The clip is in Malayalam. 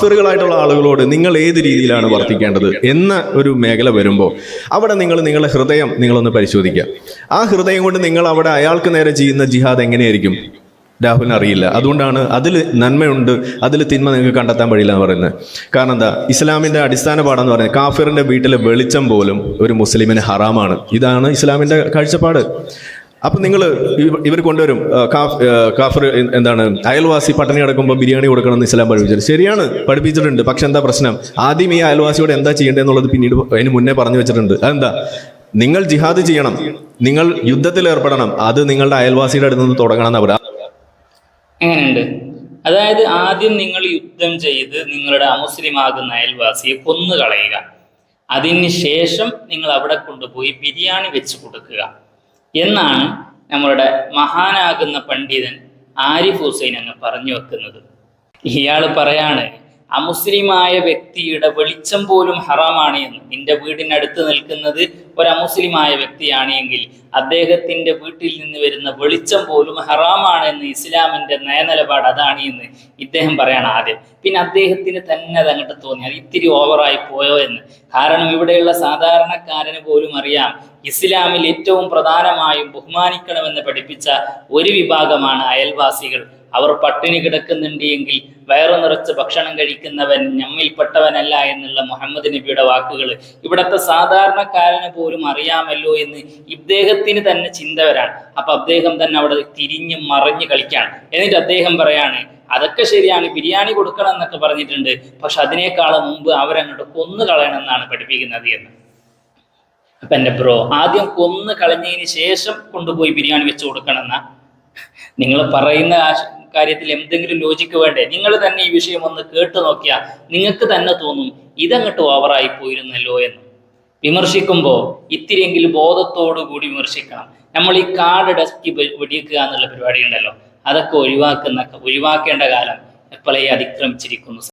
കാഫിറുകളായിട്ടുള്ള ആളുകളോട് നിങ്ങൾ ഏത് രീതിയിലാണ് വർത്തിക്കേണ്ടത് എന്ന ഒരു മേഖല വരുമ്പോൾ അവിടെ നിങ്ങൾ നിങ്ങളുടെ ഹൃദയം നിങ്ങളൊന്ന് പരിശോധിക്കുക. ആ ഹൃദയം കൊണ്ട് നിങ്ങൾ അവിടെ അയാൾക്ക് നേരെ ചെയ്യുന്ന ജിഹാദ് എങ്ങനെയായിരിക്കും? രാഹുലിന് അറിയില്ല. അതുകൊണ്ടാണ് അതിൽ നന്മയുണ്ട് അതിൽ തിന്മ നിങ്ങൾക്ക് കണ്ടെത്താൻ കഴിയില്ല എന്ന് പറയുന്നത്. കാരണം എന്താ? ഇസ്ലാമിന്റെ അടിസ്ഥാന പാഠം എന്ന് പറയുന്നത് കാഫിറിന്റെ വീട്ടിലെ വെളിച്ചം പോലും ഒരു മുസ്ലിമിന് ഹറാമാണ്. ഇതാണ് ഇസ്ലാമിന്റെ കാഴ്ചപ്പാട്. അപ്പം നിങ്ങൾ ഇവർ കൊണ്ടുവരും കാഫർ എന്താണ് അയൽവാസി പട്ടണി കിടക്കുമ്പോൾ ബിരിയാണി കൊടുക്കണം എന്ന് ഇസ്ലാം പഠിപ്പിച്ചത്. ശരിയാണ് പഠിപ്പിച്ചിട്ടുണ്ട് പക്ഷെ എന്താ പ്രശ്നം? ആദ്യം ഈ അയൽവാസിയോട് എന്താ ചെയ്യേണ്ടതെന്നുള്ളത് പിന്നീട് അതിന് മുന്നേ പറഞ്ഞു വെച്ചിട്ടുണ്ട്. അതെന്താ? നിങ്ങൾ ജിഹാദ് ചെയ്യണം നിങ്ങൾ യുദ്ധത്തിൽ ഏർപ്പെടണം അത് നിങ്ങളുടെ അയൽവാസിയുടെ അടുത്ത് നിന്ന് തുടങ്ങണം എന്നാ പറയുക എങ്ങനെയുണ്ട് അതായത് ആദ്യം നിങ്ങൾ യുദ്ധം ചെയ്ത് നിങ്ങളുടെ അമുസ്ലിമാകുന്ന അയൽവാസിയെ കൊന്നു കളയുക അതിന് ശേഷം നിങ്ങൾ അവിടെ കൊണ്ടുപോയി ബിരിയാണി വെച്ച് കൊടുക്കുക. എന്നാണ് നമ്മളുടെ മഹാനാകുന്ന പണ്ഡിതൻ ആരിഫ് ഹുസൈൻ അങ്ങ് പറഞ്ഞു വെക്കുന്നത്. ഇയാൾ പറയാണ് അമുസ്ലിമായ വ്യക്തിയുടെ വെളിച്ചം പോലും ഹറാമാണ് എന്ന്. നിന്റെ വീടിനടുത്ത് നിൽക്കുന്നത് ഒരു അമുസ്ലിമായ വ്യക്തിയാണ് എങ്കിൽ അദ്ദേഹത്തിന്റെ വീട്ടിൽ നിന്ന് വരുന്ന വെളിച്ചം പോലും ഹറാമാണ് എന്ന് ഇസ്ലാമിന്റെ നയനിലപാട് അതാണ് എന്ന് ഇദ്ദേഹം പറയാണ് ആദ്യം. പിന്നെ അദ്ദേഹത്തിന് തന്നെ അതങ്ങോട്ട് തോന്നി. അത് ഇത്തിരി ഓവറായി പോയോ എന്ന്. കാരണം ഇവിടെയുള്ള സാധാരണക്കാരന് പോലും അറിയാം ഇസ്ലാമിൽ ഏറ്റവും പ്രധാനമായും ബഹുമാനിക്കണമെന്ന് പഠിപ്പിച്ച ഒരു വിഭാഗമാണ് അയൽവാസികൾ. അവർ പട്ടിണി കിടക്കുന്നുണ്ട് എങ്കിൽ വയറു നിറച്ച് ഭക്ഷണം കഴിക്കുന്നവൻ ഞമ്മിൽപ്പെട്ടവനല്ല എന്നുള്ള മുഹമ്മദ് നബിയുടെ വാക്കുകൾ. ഇവിടത്തെ സാധാരണക്കാരന് പോലും അറിയാമല്ലോ എന്ന് ഇദ്ദേഹത്തിന് തന്നെ ചിന്ത വരാണ് അപ്പൊ അദ്ദേഹം തന്നെ അവിടെ തിരിഞ്ഞ് മറിഞ്ഞ് കളിക്കാണ് എന്നിട്ട് അദ്ദേഹം പറയാണ് അതൊക്കെ ശരിയാണ് ബിരിയാണി കൊടുക്കണം എന്നൊക്കെ പറഞ്ഞിട്ടുണ്ട്. പക്ഷെ അതിനേക്കാളും മുമ്പ് അവരങ്ങോട്ട് കൊന്നു കളയണമെന്നാണ് പഠിപ്പിക്കുന്നത് എന്ന്. അപ്പൊ എന്റെ ബ്രോ ആദ്യം കൊന്ന് കളഞ്ഞതിന് ശേഷം കൊണ്ടുപോയി ബിരിയാണി വെച്ച് കൊടുക്കണം എന്നാ നിങ്ങൾ പറയുന്ന ആ കാര്യത്തിൽ എന്തെങ്കിലും ലോജിക്ക് വേണ്ടേ? നിങ്ങൾ തന്നെ ഈ വിഷയം ഒന്ന് കേട്ടു നോക്കിയാൽ നിങ്ങൾക്ക് തന്നെ തോന്നും ഇതങ്ങോട്ട് ഓവറായി പോയിരുന്നല്ലോ എന്ന്. വിമർശിക്കുമ്പോൾ ഇത്തിരിയെങ്കിലും കൂടി വിമർശിക്കണം. നമ്മൾ ഈ കാർഡ് ഡസ്കി വെടിയിക്കുക എന്നുള്ള പരിപാടി ഉണ്ടല്ലോ അതൊക്കെ ഒഴിവാക്കുന്ന ഒഴിവാക്കേണ്ട കാലം എപ്പോഴേ അതിക്രമിച്ചിരിക്കുന്നു.